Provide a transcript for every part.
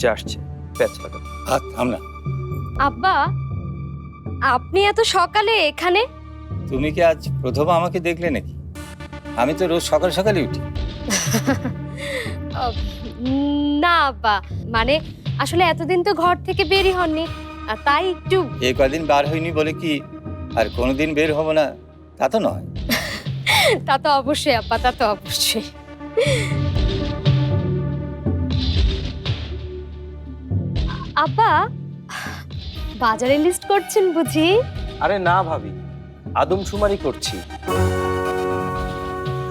যে আসছে প্যাচ লাগা হাত থাম আব্বা আপনি এত সকালে এখানে? তুমি কি আজ প্রথম আমাকে দেখলে নাকি? আমি তো রোজ সকাল সকালে উঠি। না আব্বা মানে আসলে এতদিন তো ঘর থেকে বেরই হননি আর তাই একটু এই কদিন বার হইনি বলে কি আর কোনোদিন বের হব না? তা তো নয়। তা তো অবশ্যই আব্বা তা তো অবশ্যই। আব্বা বাজারে লিস্ট করছেন বুঝি? আরে না ভাবি আদমশুমারি করছি।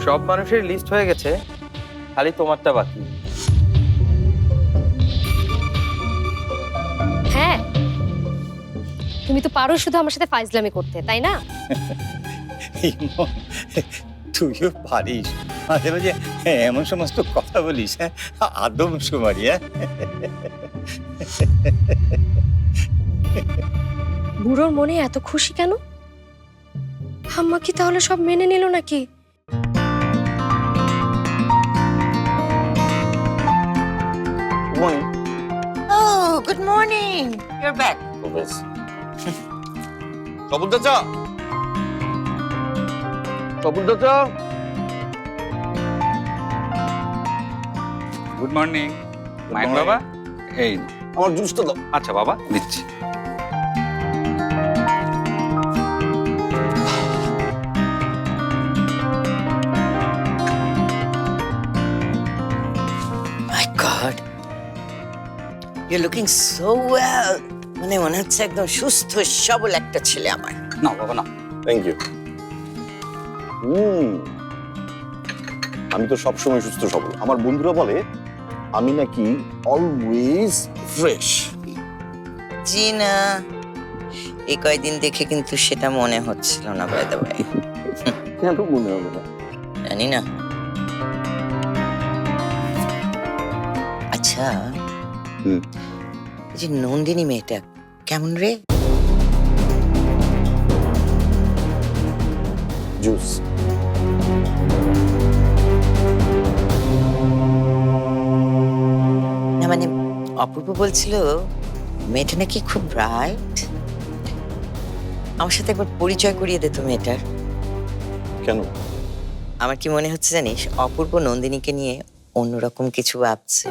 সব মানুষের লিস্ট হয়ে গেছে খালি তোমারটা বাকি। হ্যাঁ তুমি তো পারো শুধু আমার সাথে ফাইজলামি করতে তাই না? ইমন, তুইও পারিস। মাঝে মাঝে এমন সমস্ত কথা বলিস হ্যাঁ? আদম সুমারি হ্যাঁ? বুড়োর মনে এত খুশি কেন? আম্মা কি তাহলে সব মেনে নিল নাকি? Oh, good morning. You're back. চাচা তপন চাচা গুড মর্নিং মাইন morning. বাবা? এই আমার জুসটা দাও। আচ্ছা বাবা দিচ্ছি. You're looking so well. মানে মনে হচ্ছে একদম সুস্থ সবল একটা ছেলে আমার। না বাবা না। Thank you hmm. আমি তো সবসময় সুস্থ সবল। আমার বন্ধুরা বলে আমি নাকি অলওয়েজ ফ্রেশ জি না। এই কয়দিন দেখে কিন্তু সেটা মনে হচ্ছিল না বাই দ্য ওয়ে কেন মনে হবে না? জানি না। আচ্ছা যে নন্দিনী মেয়েটা কেমন রে? জুস। না মানে অপূর্ব বলছিল মেয়েটা নাকি খুব ব্রাইট আমার সাথে একবার পরিচয় করিয়ে দে তো মেয়েটার। কেন? আমার কি মনে হচ্ছে জানিস অপূর্ব নন্দিনীকে নিয়ে অন্যরকম কিছু ভাবছে।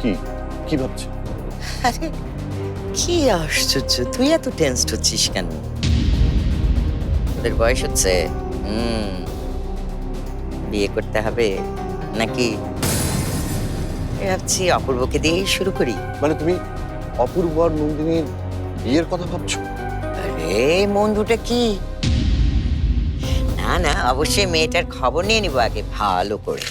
কি? কি ভাবছে? আরে কি আশ্চর্য তুই এত টেন্সড হচ্ছিস কেন? ওদের বয়স হচ্ছে হুম বিয়ে করতে হবে নাকি? ভাবছি অপূর্বকে দিয়েই শুরু করি। মানে তুমি অপূর্ব আর নন্দিনীর বিয়ের কথা ভাবছ? আরে বন্ধুটা কি? না না অবশ্যই মেয়েটার খবর নিয়ে নিব আগে ভালো করে।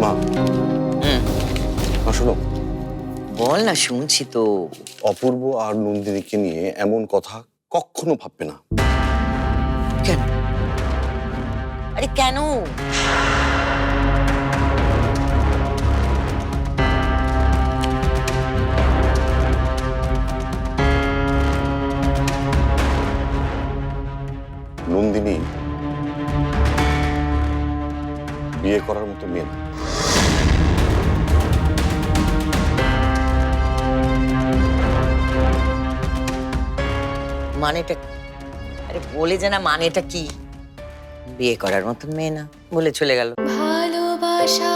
মা শোনো বল না শুনছি তো। অপূর্ব আর নন্দিনীকে নিয়ে এমন কথা কখনো ভাববে না। কেন? আরে কেন? নন্দিনী বিয়ে করার মতো মেয়ে না। মানেটা আরে বলে যে না মানেটা কি? বিয়ে করার মতন মেয়ে না, বলে চলে গেল। ভালোবাসা